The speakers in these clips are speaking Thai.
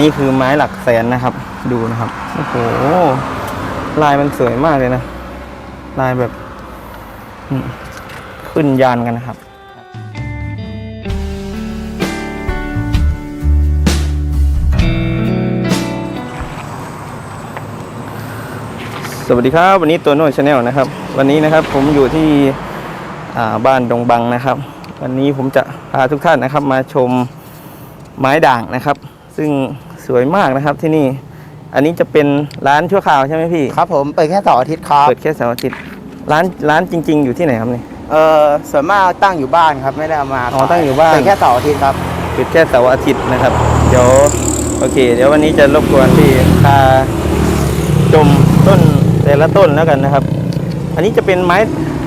นี้คือไม้หลักแสนนะครับ ดูนะครับ โอ้โห ลายมันสวยมากเลยนะ ลายแบบขึ้นยานกันนะครับสวัสดีครับ วันนี้ตัวโน้ตชาแนลนะครับ วันนี้นะครับผมอยู่ที่บ้านดงบังนะครับ วันนี้ผมจะพาทุกท่านนะครับมาชมไม้ด่างนะครับ ซึ่ง สวยมากนะครับที่นี่ อันนี้จะเป็นร้านชั่วคราวใช่ไหมพี่ ครับผมเปิดแค่เสาร์อาทิตย์ครับ เปิดแค่เสาร์อาทิตย์ ร้านร้านจริง ๆ อยู่ที่ไหนครับนี่เออส่วนมากตั้งอยู่บ้านครับไม่ได้เอามาอ๋อตั้งอยู่บ้าน เปิดแค่เสาร์อาทิตย์ครับ ปิดแค่เสาร์อาทิตย์นะครับ เดี๋ยวโอเค เดี๋ยววันนี้จะรบกวนพี่พาชมต้นแต่ละต้นแล้วกันนะครับ อันนี้จะเป็นไม้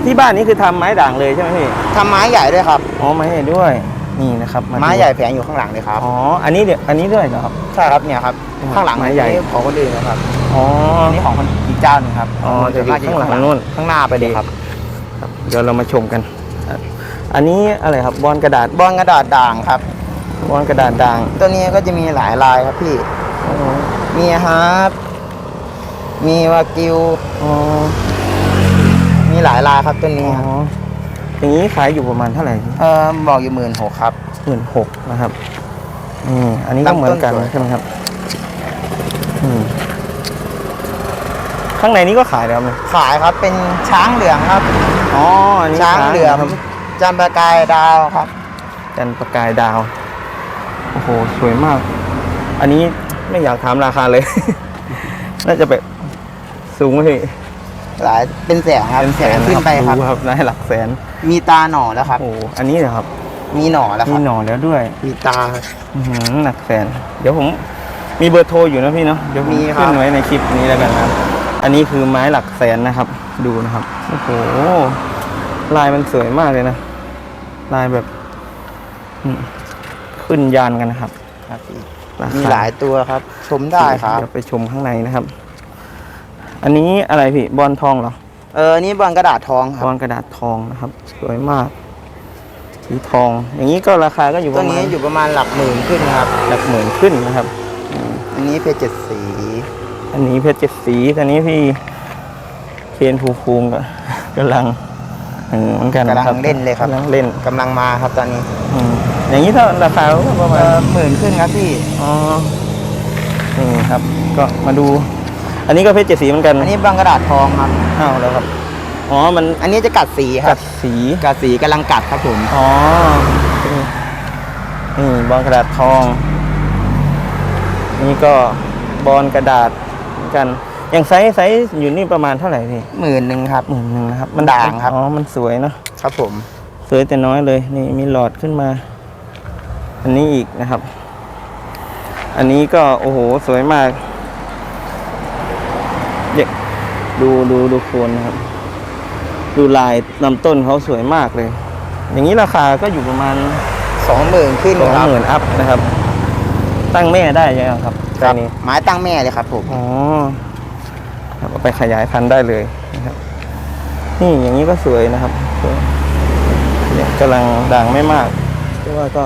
ที่บ้านนี้คือทำไม้ด่างเลยใช่ไหมพี่ ทำไม้ใหญ่ด้วยครับ อ๋อไม้ใหญ่ด้วย นี่นะครับาดูไม้ใหญ่แฝงอยู่ข้างหลังเลยครับอ๋ออันนี้เดี๋ยวอันนี้ด้วยเหรอครับ ใช่ครับเนี่ยครับอืมข้างหลังไม้ใหญ่ นี่ของคนอื่นนะครับอ๋ออันนี้ของคนอีกเจ้าหนึงครับอ๋อส่วนมกจะอยู่ข้างหลังนู่นข้างหน้าไปเลยครับครับเดี๋ยวเรามาชมกันอะอันนี้อะไรครับบอลกระดาษบอลกระดาษด่างครับบอลกระดาษด่าง ตัวนี้ก็จะมีหลายลายครับพี่อ๋อมีฮาร์ปมีวากิวอ๋อมีหลายลายครับตัวอ๋นี้ครับ ออย่างนี้ขายอยู่ประมาณเท่าไหร่เออบอกอยู่หมื่นหกครับหมื่นหกนะครับอืมอันนี้ก็ตั้งเหมือนกันต้นสวยใช่ไหมครับอืมข้างในนี้ก็ขายแล้วไหมขายครับเป็นช้างเหลืองครับอ๋ออันนี้ช้างเหลืองครับจำปากายดาวครับ จันทร์ประกายดาวโอ้โหสวยมาก อันนี้ไม่อยากถามราคาเลย น่าจะแบบสูงไหมพี่ หลายเป็นแสนครับเป็นแสนขึ้นไปครับดูครับได้หลักแสน มีตาหน่อแล้วครับ โอ้โหอันนี้เหรอครับ มีหน่อแล้วคมีรับหน่อแล้วด้วย มีตาอื้อหือหลักแสน เดี๋ยวผมมีเบอร์โทรอยู่นะพี่เนาะเดี๋ยวผมมีครับขึ้นไว้ในคลิปนี้แล้วกันนะครับ อันนี้คือไม้หลักแสนนะครับ ดูนะครับโอ้โหลายมันสวยมากเลยนะลายแบบอืมขึ้นยานกันนะครับครับพี่รามีคาหลายตัวครับ ชมได้ครับเดี๋ยวไปชมข้างในนะครับ อันนี้อะไรพี่บอลทองเหรอเออนี่บอลกระดาษทองครับบอลกระดาษทองนะครับ สวยมากสีทอง อย่างนี้ก็ราคาก็อยู่ปตัวระมานี้ณอยู่ประมาณหลักหมื่นขึ้นครับ หลักหมื่นขึ้นนะครับ อันนี้เพชรเจ็ดสีอันนี้เพชรเจ็ดสีอันนี้พี่เคนภูมิภูมิก็ กำลังเออเหมือนกันกำลันะครับงเล่นเลยครับกำลังเล่นกำลังมาครับตอนนี้อืมอย่างนี้ถ้าราคาก็ประเอมาณ อหมื่นขึ้นครับพี่ อ๋อนี่ครับ ก็มาดู อันนี้ก็เพชรเจ็ดสีเหมือนกันอันนี้บอลกระดาษทองครับอ้าวแล้วครับอ๋อมันอันนี้จะกัดสีคกัรับดสีกัดสีกำลังกัดครับผมอ๋อนี่นี่บอลกระดาษทอง นี่ก็บอลกระดาษเหมือนกันอย่างไซส์ไซส์อยู่นี่ประมาณเท่าไหร่พี่หมื่นหนึ่งครับ หมื่นหนึ่งนะครับด่างครับ อ๋อมันสวยเนอะครับผม สวยแต่น้อยเลย นี่มีหลอดขึ้นมา อันนี้อีกนะครับ อันนี้ก็โอ้โหสวยมากเด็ก ดูดูดูโคนนะครับ ดูลายลำต้นเขาสวยมากเลย อย่างนี้ราคาก็อยู่ประมาณสองหมื่นขึ้นสองครับหมื่นอัพนะครับ ตั้งแม่ได้ยังไงครับคใจรับนี้ไม้ตั้งแม่เลยครับผมอ๋อครับเอาไปขยายพันธุ์ได้เลยนะครับ นี่อย่างนี้ก็สวยนะครับสวยเนี่ยกำลังด่างไม่มากแต่ว่าก็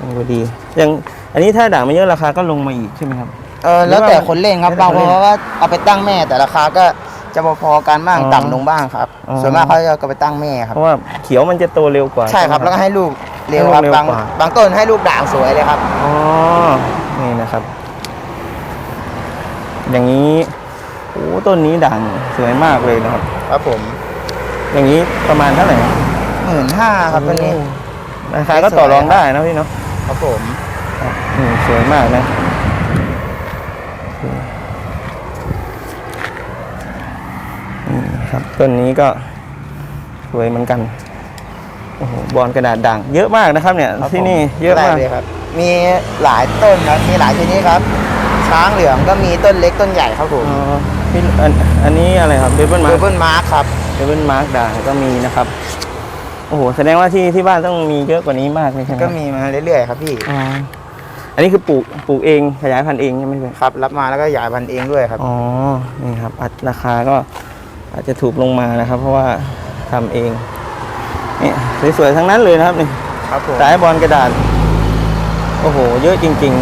ยังดูดีอย่างอันนี้ถ้าด่างไม่เยอะราคาก็ลงมาอีกใช่ไหมครับ เออแล้วแต่คนเล่นครับแล้วแต่บางคนคเล่นนเขาก็เอาไปตั้งแม่แต่ราคาก็จะพอๆกันบ้างอ๋อต่ำลงบ้างครับ อ๋อ ส่วนมากเขาจะเอาไปตั้งแม่ครับ เพราะว่าเขียวมันจะโตเร็วกว่าใช่ครับไหมแล้วก็ให้ลูกเร็วครับให้ลูกเร็วบางกว่า บางต้นให้ลูกด่างสวยเลยครับ อ๋อ นี่นะครับ อย่างนี้โอ้ต้นนี้ด่างสวยมากเลยนะครับ ครับผมอย่างนี้ประมาณเท่าไหร่หมื่นห้าครับตัวนี้ราคาก็ต่อรองได้นะพี่เนาะครับผม อืมสวยมากนะอืม ครับต้นนี้ก็สวยเหมือนกันโอ้โหบอลกระดาษด่างเยอะมากนะครับเนี่ยครับที่นี่ผมเยอะมากได้เลยครับ มีหลายต้นครับ มีหลายชนิดครับ ช้างเหลืองก็มีต้นเล็กต้นใหญ่ครับผมอ๋อพี่อันอันนี้อะไรครับเบเบิลมาเบร์เบิลมาร์คครับเบเบิลมาร์กด่างก็มีนะครับ โอ้โห แสดงว่าที่ที่บ้านต้องมีเยอะกว่านี้มากเลยใช่ไหมก็มีมาเรื่อยๆครับพี่ อ๋อ อันนี้คือปลูกปลูกเองขยายพันธุ์เองใช่ไหมพี่ครับรับมาแล้วก็หยายพันธุ์เองด้วยครับ อ๋อนี่ครับอัตราคาก็อาจจะถูกลงมานะครับ เพราะว่าทำเองนี่สวยๆทั้งนั้นเลยนะครับนี่ครับผมสายบอลกระดาษโอ้โห เยอะจริง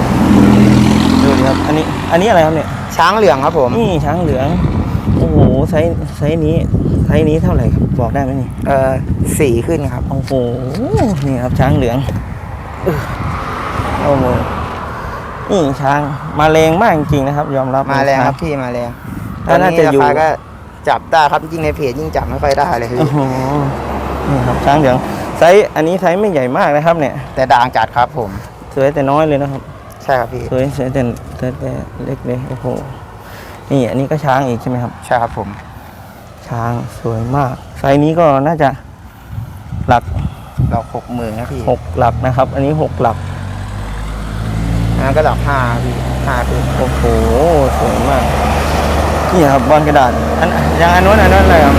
อันนี้อะไรครับเนี่ยช้างเหลืองครับผมนี่ช้างเหลืองโอ้โหไซส์ไซส์นี้ไซส์นี้เท่าไหร่ครับบอกได้ไหมนี่เอ่อสีขึ้นครับโอ้โหนี่ครับช้างเหลืองอึ๊ะโอ้โห นี่ช้างมาแรงมากจริงๆนะครับ ยอมรับมาแรงครับช้พี่มาแรงถ้าน่าจะอยู่ตราคาก็จับได้ครับยิ่งในเพจยิ่งจับไม่ค่อยได้เลยพี่โอ้โหนี่ครับช้างเหลืองไซส์อันนี้ไซส์ไม่ใหญ่มากนะครับ เนี่ย แต่ด่างจัดครับผมสวยแต่น้อยเลยนะครับใช่ครับพี่สวยสวยแต่แต่แต่เล็กเลยโอ้โหนี่อันนี้ก็ช้างอีกใช่ไหมครับ ใช่ครับผม ช้างสวยมาก ไซส์นี้ก็น่าจะหลักดอกหกหมื่นครับพี่หกหลักนะครับ อันนี้หกหลัก อันนั้นก็ดอกห้าพี่ห้าคือโอ้โหสวยมากนี่ครับบอลกระดาษอันอย่างอันนู้นอันนั้นอะไรครับ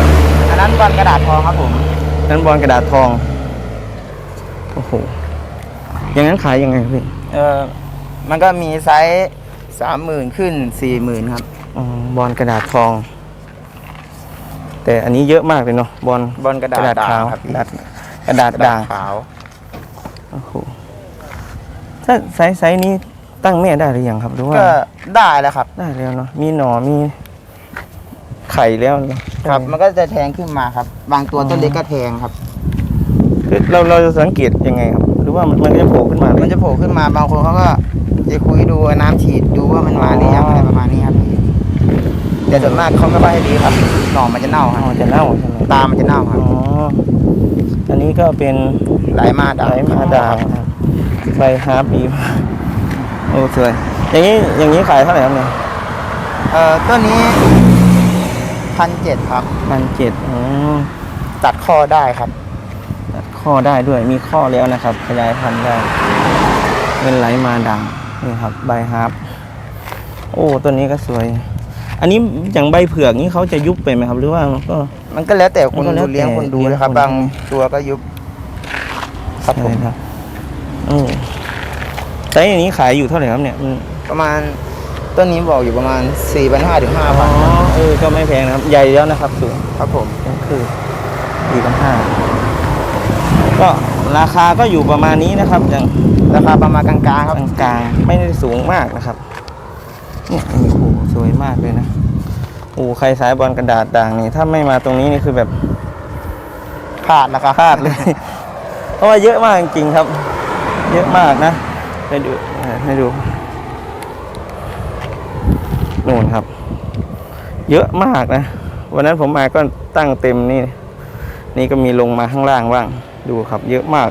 อันนั้นบอลกระดาษทองครับผมนั้นบอลกระดาษทองโอ้โหอย่างนั้นขายยังไงพี่เออมันก็มีไซส์สามหมื่นขึ้นสี่หมื่นครับอ๋อบอลกระดาษทอง แต่อันนี้เยอะมากเลยเนาะบอลบอลกระดาษขาวด่างครับกพี่ระดาษกระดาษกระดาด่าษงขาวโอ้โหถ้าไซส์ไซส์นี้ ตั้งแม่ได้หรือยังครับหรือว่าก็ได้แล้วครับ ได้แล้วเนาะมีหน่อมีไข่แล้วเนอะครับ มันก็จะแทงขึ้นมาครับ บางตัวอ๋อต้นเล็กก็แทงครับ คือเราเราจะสังเกตยังไงครับ หรือว่ามันมันก็จะโผล่ขึ้นมาเลยมันจะโผล่ขึ้นมาบางคนเขาก็จะคุยดูน้ำฉีดดูว่ามันมาหรือยังอ๋อออะไรประมาณนี้ครับพี่แต่ส่วนมากเขาไม่ค่อยให้ดีครับหน่อมันจะเน่าคอ๋รับอจะเน่าใช่ไหมตามันจะเน่าคอ๋รับออันนี้ก็เป็น ไหลมาด่างไหลมาด่างนะครับใบฮาร์ปดีมาก โอ้สวย อย่างนี้อย่างนี้ขายเท่าไหร่ครับเนี่ยเอ่อต้นนี้พันเจ็ดครับ พันเจ็ดอ๋อตัดข้อได้ครับ ตัดข้อได้ด้วยมีข้อแล้วนะครับ ขยายพันธุ์ได้ เป็นไหลมาด่างนี่ครับใบฮาร์ปโอ้ต้นนี้ก็สวย อันนี้อย่างใบเผือกนี้เขาจะยุบไปไหมครับ หรือว่ามันก็ มันก็แล้วแต่คนมันก็แล้วดูเลี้ยงคนดูแต่นะครับ เลี้ยงคน บางตัวก็ยุบครับผม ใช่ครับโอ้ไซส์อย่างนี้ขายอยู่เท่าไหร่ครับเนี่ยมันประมาณต้นนี้บอกอยู่ประมาณ 4 5 0 0ถึงอ๋อ5,000เออก็ไม่แพงนะครับ ใหญ่แล้วนะครับสูงครับผมก็คือสี่พันห้าก็ราคาก็อยู่ประมาณนี้นะครับอย่างราคาประมาณกลางๆกครับลางๆไม่ได้สูงมากนะครับเนี่ยโอ้โหสวยมากเลยนะโอ้ใครสายบอลกระดาษด่างนี่ถ้าไม่มาตรงนี้นี่คือแบบพลาดแล้วครับพลาดเลย เพราะว่าเยอะมากจริงๆครับ เยอะมากนะ ไปดูเออให้ดูนู่นครับ เยอะมากนะ วันนั้นผมมาก็ตั้งเต็มนี่ นี่ก็มีลงมาข้างล่างบ้าง ดูครับเยอะมาก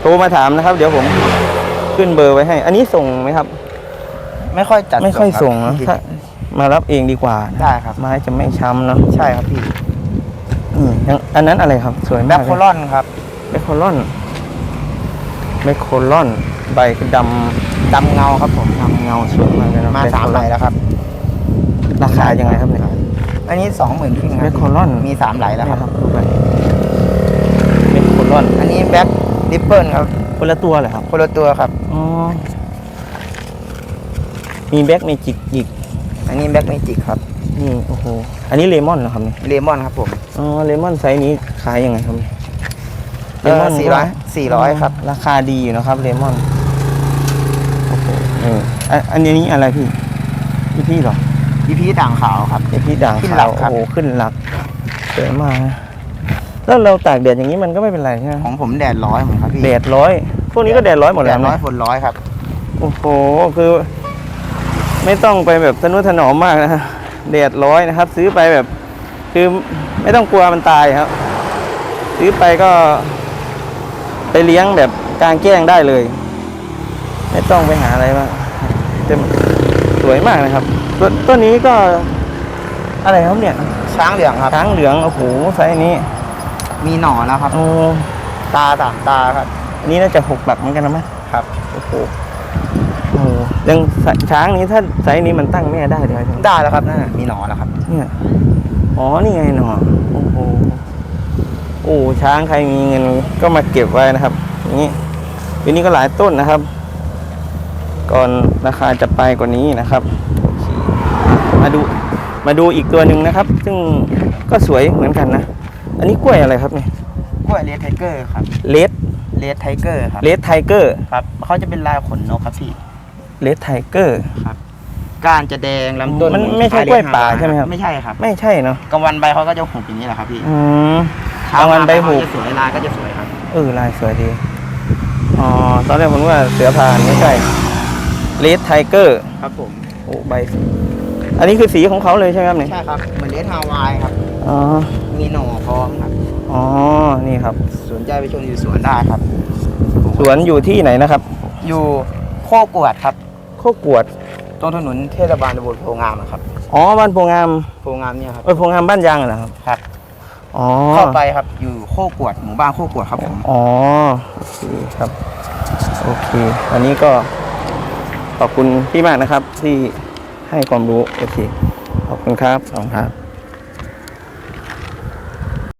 โทรมาถามนะครับ เดี๋ยวผมขึ้นเบอร์ไว้ให้ อันนี้ส่งไหมครับ ไม่ค่อยจัดไม่ค่อยส่งครันะบถ้ามารับเองดีกว่าได้ครับไม้จะไม่ช้ำเนาะใช่ครับพี่นี่ยังอันนั้นอะไรครับ สวยแบ็มากคเลยโคลอนครับแมคโคลอน แมคโคลอนใบคือดดำเงาครับผมำดำเงาสวยมากเลยนะมาสามไหลแล้วครับ ราคายังไงครับเนี่ยอันนี้สองหมื่นขึ้นครับแบ็คโคลอนมีสามไหลแล้วครับดูไปแมคโคลอนอันนี้แบ็คริปเปิลครับคนละตัวเหรอครับคนละตัวครับอ๋อมีแบ็กเมจิกอีกอันนี้แบ็คเมจิกครับนี่โอ้โหอันนี้เลมอนเหรอครับเนี่ยเลมอนครับผมอ๋อเลมอนไซส์นี้ขายยังไงครับเนี่ย เออสี่ร้อยสี่ร้อยครับ ราคาดีอยู่นะครับเลมอนโอ้โหนี่อันอันนี้อะไรพี่พี่พี่เหรอพีพีด่างขาวครับ ไอพี่ด่างขึ้นหขาลัวกครับโอ้โหขึ้นหลักสวยมากนะแล้วเราตากแดดอย่างนี้มันก็ไม่เป็นไรใช่ไหมของผมแดดร้อยผมครับพี่แดดร้อย พวกนี้ก็แดดร้อยหมดแดแล้วดร้อยนะฝนร้อยครับ โอ้โหคือ ไม่ต้องไปแบบทนุถนอมมากนะแดดร้อยนะครับ ซื้อไปแบบ คือไม่ต้องกลัวมันตายครับ ซื้อไปก็ ไปเลี้ยงแบบกลางแจ้งได้เลย ไม่ต้องไปหาอะไรมากเต็มสวยมากนะครับต้นต้นนี้ก็อะไรครับเนี่ยช้างเหลืองครับ ช้างเหลืองโอ้โหไซส์นี้ มีหน่อแล้วครับ โอ้ตาสามตาครับอันนี้น่าจะหกหลักเหมือนกันนะมั้ยครับโอ้โหโอ้โหยังช้างนี้ถ้าไซส์นี้มันตั้งแม่ได้เดี๋ยวได้แล้วครับนั่นน่ะมีหน่อแล้วครับเนี่ยอ๋อนี่ไงหนอโอ้โหโอ้ช้างใครมีเงินก็มาเก็บไว้นะครับอย่างนี้ปีนี้ก็หลายต้นนะครับ ก่อนราคาจะไปกว่านี้นะครับโอเคมาดูมาดูอีกตัวหนึ่งนะครับ ซึ่งก็สวยเหมือนกันนะ อันนี้กล้วยอะไรครับเนี่ยกล้วยเลดไทเกอร์ครับเลดเลดไทเกอร์ครับเลดไทเกอร์ครับเขาจะเป็นลายขนนกครับพี่เลดไทเกอร์ครับ ก้านจะแดงลำต้นมันเหอไม่ใช่คกล้วยเรีป่าใช่ไหมครับ ไม่ใช่ครับไม่ใช่เนาะกลางวันใบเขาก็จะหุบอย่างนี้แหละครับพี่อืมเช้ากลางวันมาใบหุบเขาจะสวยลายก็จะสวยครับเออลายสวยดีอ๋อตอนแรกผมว่าเสือพานไม่ใช่เลดไทเกอร์ครับผมโอ้ใบ อันนี้คือสีของเขาเลยใช่ไหมครับเนี่ยใช่ครับเหมือนเลสฮาวายครับอ๋อมีหน่อพร้อมครับอ๋อนี่ครับสนใจไปชมอยู่สวนได้ครับ สวนอยู่ที่ไหนนะครับ อยู่โคกวดครับ โคกวดต รงถนนเทศบาลตำบลโพงามอะครับอ๋อบ้านโพงามโพงามเนี่ยครับเออโพงามบ้านยางเหรอครับครับอ๋อเข้าไปครับอยู่โคกวดหมู่บ้านโคกวดครับผมอ๋อโอเคครับโอเควันนี้ก็ขอบคุณพี่มากนะครับที่ให้ความรู้โอเคขอบคุณครับขอบคุณครับ